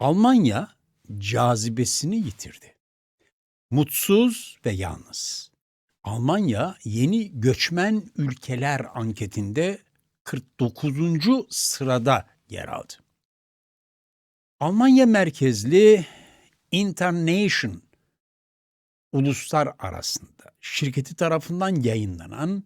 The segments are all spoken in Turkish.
Almanya cazibesini yitirdi. Mutsuz ve yalnız. Almanya yeni göçmen ülkeler anketinde 49. sırada yer aldı. Almanya merkezli Internation uluslar arasında şirketi tarafından yayınlanan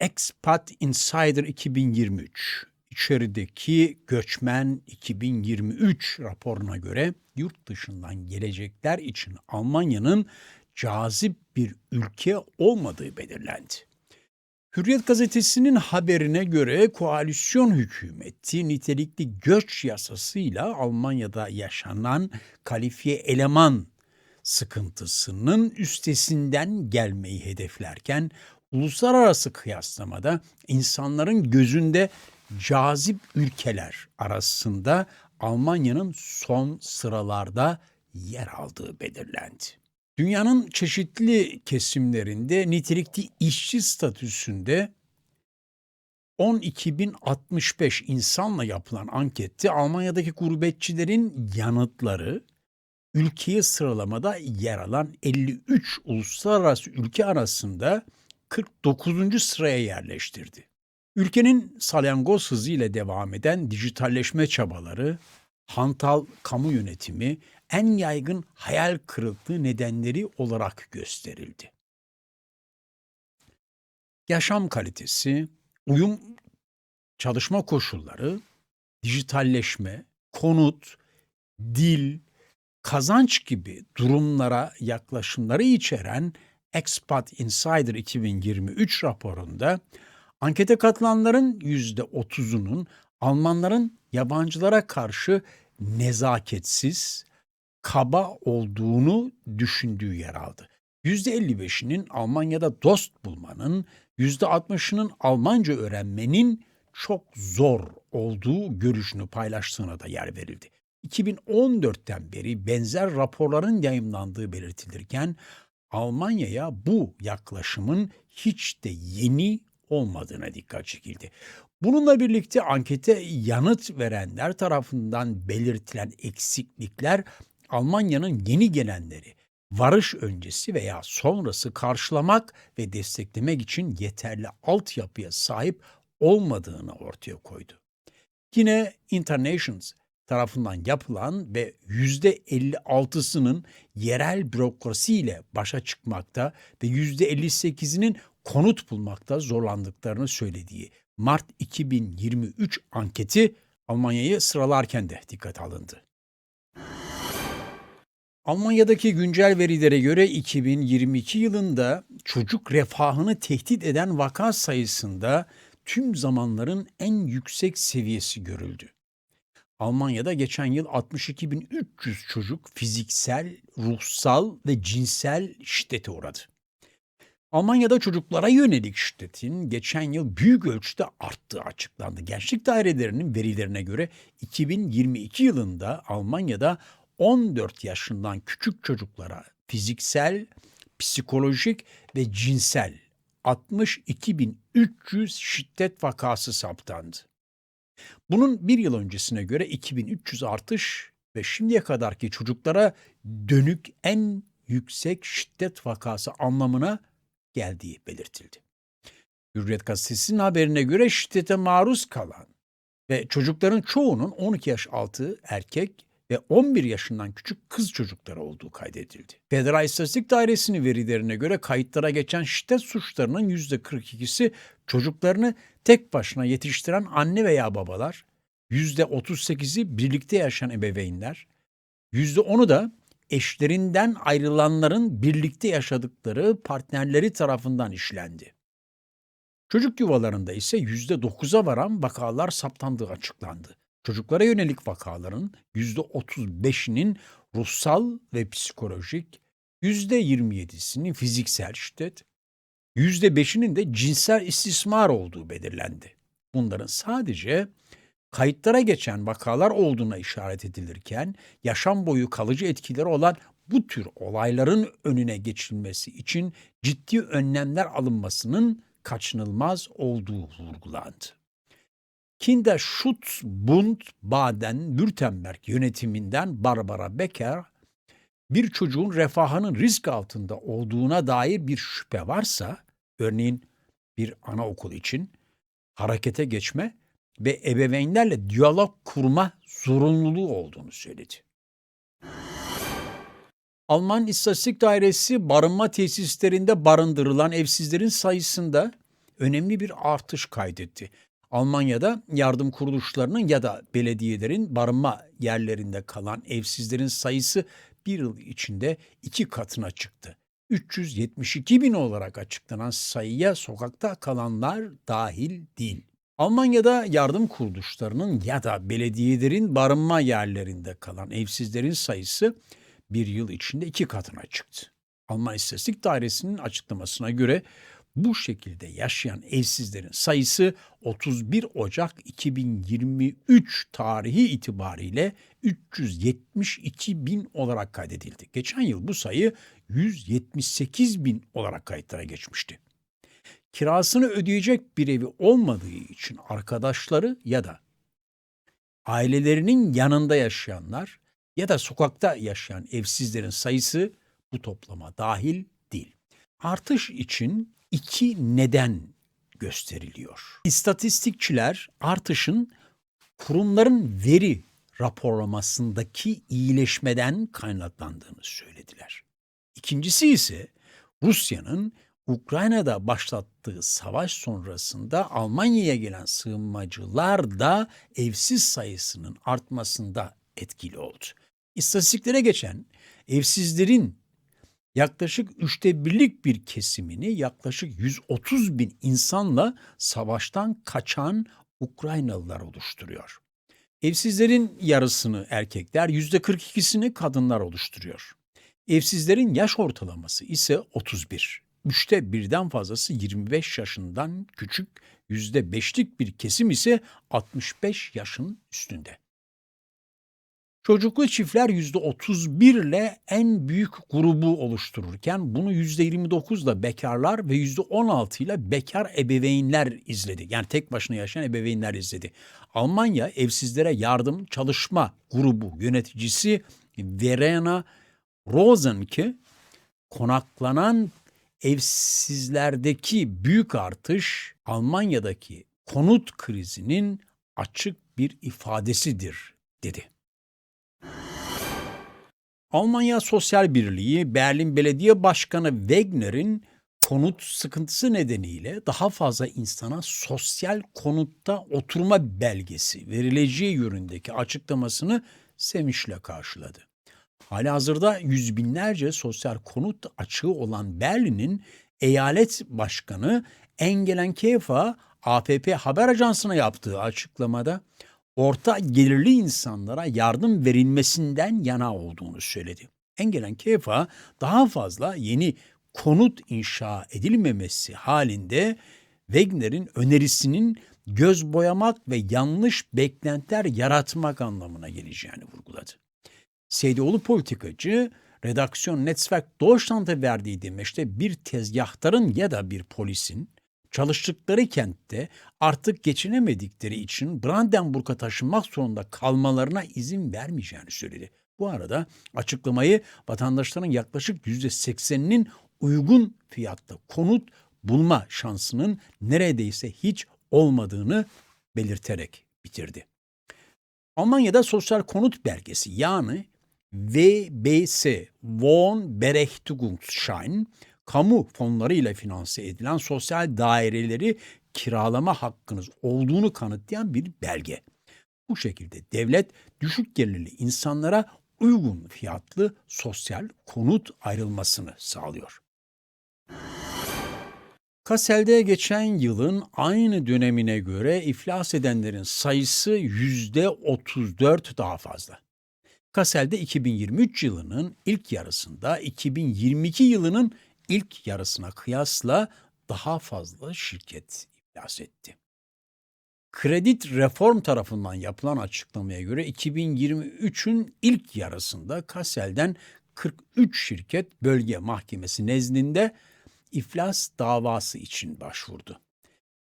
Expat Insider 2023 içerideki göçmen 2023 raporuna göre yurt dışından gelecekler için Almanya'nın cazip bir ülke olmadığı belirlendi. Hürriyet gazetesinin haberine göre koalisyon hükümeti nitelikli göç yasasıyla Almanya'da yaşanan kalifiye eleman sıkıntısının üstesinden gelmeyi hedeflerken uluslararası kıyaslamada insanların gözünde cazip ülkeler arasında Almanya'nın son sıralarda yer aldığı belirlendi. Dünyanın çeşitli kesimlerinde nitelikli işçi statüsünde 12.065 insanla yapılan ankette Almanya'daki gurbetçilerin yanıtları ülkeyi sıralamada yer alan 53 uluslararası ülke arasında 49. sıraya yerleştirdi. Ülkenin salyangoz hızıyla devam eden dijitalleşme çabaları, hantal kamu yönetimi en yaygın hayal kırıklığı nedenleri olarak gösterildi. Yaşam kalitesi, uyum çalışma koşulları, dijitalleşme, konut, dil, kazanç gibi durumlara yaklaşımları içeren Expat Insider 2023 raporunda ankete katılanların %30'unun Almanların yabancılara karşı nezaketsiz, kaba olduğunu düşündüğü yer aldı. %55'inin Almanya'da dost bulmanın, %60'ının Almanca öğrenmenin çok zor olduğu görüşünü paylaştığına da yer verildi. 2014'ten beri benzer raporların yayımlandığı belirtilirken Almanya'ya bu yaklaşımın hiç de yeni olmadığına dikkat çekildi. Bununla birlikte ankete yanıt verenler tarafından belirtilen eksiklikler Almanya'nın yeni gelenleri varış öncesi veya sonrası karşılamak ve desteklemek için yeterli altyapıya sahip olmadığını ortaya koydu. Yine Internations tarafından yapılan ve %56'sının yerel bürokrasiyle başa çıkmakta ve %58'inin konut bulmakta zorlandıklarını söylediği Mart 2023 anketi Almanya'yı sıralarken de dikkat alındı. Almanya'daki güncel verilere göre 2022 yılında çocuk refahını tehdit eden vaka sayısında tüm zamanların en yüksek seviyesi görüldü. Almanya'da geçen yıl 62.300 çocuk fiziksel, ruhsal ve cinsel şiddete uğradı. Almanya'da çocuklara yönelik şiddetin geçen yıl büyük ölçüde arttığı açıklandı. Gençlik dairelerinin verilerine göre 2022 yılında Almanya'da 14 yaşından küçük çocuklara fiziksel, psikolojik ve cinsel 62.300 şiddet vakası saptandı. Bunun bir yıl öncesine göre 2300 artış ve şimdiye kadarki çocuklara dönük en yüksek şiddet vakası anlamına geldiği belirtildi. Hürriyet gazetesinin haberine göre şiddete maruz kalan ve çocukların çoğunun 12 yaş altı erkek ve 11 yaşından küçük kız çocukları olduğu kaydedildi. Federal İstatistik Dairesi'nin verilerine göre kayıtlara geçen şiddet suçlarının %42'si çocuklarını tek başına yetiştiren anne veya babalar, %38'i birlikte yaşayan ebeveynler, %10'u da eşlerinden ayrılanların birlikte yaşadıkları partnerleri tarafından işlendi. Çocuk yuvalarında ise %9'a varan vakalar saptandığı açıklandı. Çocuklara yönelik vakaların %35'inin ruhsal ve psikolojik, %27'sinin fiziksel şiddet, %5'inin de cinsel istismar olduğu belirlendi. Bunların sadece kayıtlara geçen vakalar olduğuna işaret edilirken yaşam boyu kalıcı etkileri olan bu tür olayların önüne geçilmesi için ciddi önlemler alınmasının kaçınılmaz olduğu vurgulandı. Kinderschutzbund Baden-Württemberg yönetiminden Barbara Becker, bir çocuğun refahının risk altında olduğuna dair bir şüphe varsa, örneğin bir anaokul için harekete geçme ve ebeveynlerle diyalog kurma zorunluluğu olduğunu söyledi. Alman İstatistik Dairesi barınma tesislerinde barındırılan evsizlerin sayısında önemli bir artış kaydetti. Almanya'da yardım kuruluşlarının ya da belediyelerin barınma yerlerinde kalan evsizlerin sayısı bir yıl içinde iki katına çıktı. 372 bin olarak açıklanan sayıya sokakta kalanlar dahil değil. Almanya'da yardım kuruluşlarının ya da belediyelerin barınma yerlerinde kalan evsizlerin sayısı bir yıl içinde iki katına çıktı. Alman İstatistik Dairesi'nin açıklamasına göre bu şekilde yaşayan evsizlerin sayısı 31 Ocak 2023 tarihi itibariyle 372 bin olarak kaydedildi. Geçen yıl bu sayı 178 bin olarak kayıtlara geçmişti. Kirasını ödeyecek bir evi olmadığı için arkadaşları ya da ailelerinin yanında yaşayanlar ya da sokakta yaşayan evsizlerin sayısı bu toplama dahil değil. Artış için iki neden gösteriliyor. İstatistikçiler artışın kurumların veri raporlamasındaki iyileşmeden kaynaklandığını söylediler. İkincisi ise Rusya'nın Ukrayna'da başlattığı savaş sonrasında Almanya'ya gelen sığınmacılar da evsiz sayısının artmasında etkili oldu. İstatistiklere geçen evsizlerin yaklaşık üçte birlik bir kesimini yaklaşık 130 bin insanla savaştan kaçan Ukraynalılar oluşturuyor. Evsizlerin yarısını erkekler, yüzde 42'sini kadınlar oluşturuyor. Evsizlerin yaş ortalaması ise 31. Üçte birden fazlası 25 yaşından küçük, yüzde beşlik bir kesim ise 65 yaşın üstünde. Çocuklu çiftler %31 ile en büyük grubu oluştururken bunu %29 ile bekarlar ve %16 ile bekar ebeveynler izledi. Yani tek başına yaşayan ebeveynler izledi. Almanya Evsizlere Yardım Çalışma Grubu yöneticisi Verena Rosenke konaklanan evsizlerdeki büyük artış Almanya'daki konut krizinin açık bir ifadesidir dedi. Almanya Sosyal Birliği Berlin Belediye Başkanı Wegner'in konut sıkıntısı nedeniyle daha fazla insana sosyal konutta oturma belgesi verileceği yönündeki açıklamasını sevinçle karşıladı. Halihazırda yüz binlerce sosyal konut açığı olan Berlin'in eyalet başkanı Engelen Kefa AFP haber ajansına yaptığı açıklamada orta gelirli insanlara yardım verilmesinden yana olduğunu söyledi. Engelen Kefa daha fazla yeni konut inşa edilmemesi halinde Wegner'in önerisinin göz boyamak ve yanlış beklentiler yaratmak anlamına geleceğini vurguladı. Seydoğlu politikacı redaksiyon Netzwerk Deutschland'a verdiği demeçte bir tezgahtarın ya da bir polisin çalıştıkları kentte artık geçinemedikleri için Brandenburg'a taşınmak zorunda kalmalarına izin vermeyeceğini söyledi. Bu arada açıklamayı vatandaşların yaklaşık %80'inin uygun fiyatta konut bulma şansının neredeyse hiç olmadığını belirterek bitirdi. Almanya'da sosyal konut belgesi yani VBS Wohnberechtigungsschein kamu fonlarıyla finanse edilen sosyal daireleri kiralama hakkınız olduğunu kanıtlayan bir belge. Bu şekilde devlet düşük gelirli insanlara uygun fiyatlı sosyal konut ayrılmasını sağlıyor. Kassel'de geçen yılın aynı dönemine göre iflas edenlerin sayısı yüzde 34 daha fazla. Kassel'de 2023 yılının ilk yarısında 2022 yılının ilk yarısına kıyasla daha fazla şirket iflas etti. Kredit Reform tarafından yapılan açıklamaya göre 2023'ün ilk yarısında Kassel'den 43 şirket bölge mahkemesi nezdinde iflas davası için başvurdu.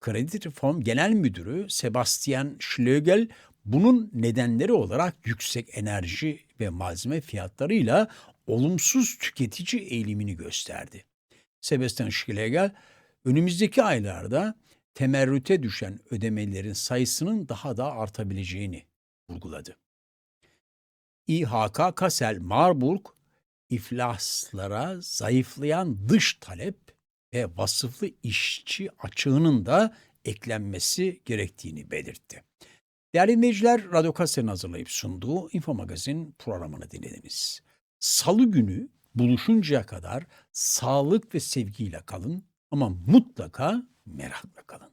Kredi Reform Genel Müdürü Sebastian Schlegel bunun nedenleri olarak yüksek enerji ve malzeme fiyatlarıyla olumsuz tüketici eğilimini gösterdi. Sebastian Schlegel önümüzdeki aylarda temerrüte düşen ödemelerin sayısının daha da artabileceğini vurguladı. İHK Kassel Marburg iflaslara zayıflayan dış talep ve vasıflı işçi açığının da eklenmesi gerektiğini belirtti. Değerli dinleyiciler, Radyo Kassel'in hazırlayıp sunduğu Info Magazin programını dinlediniz. Salı günü buluşuncaya kadar sağlık ve sevgiyle kalın ama mutlaka merakla kalın.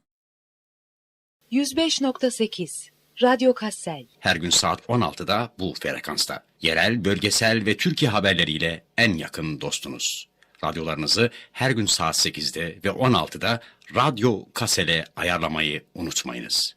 105.8 Radyo Kassel Her gün saat 16'da bu frekansta. Yerel, bölgesel ve Türkiye haberleriyle en yakın dostunuz. Radyolarınızı her gün saat 8'de ve 16'da Radyo Kasel'e ayarlamayı unutmayınız.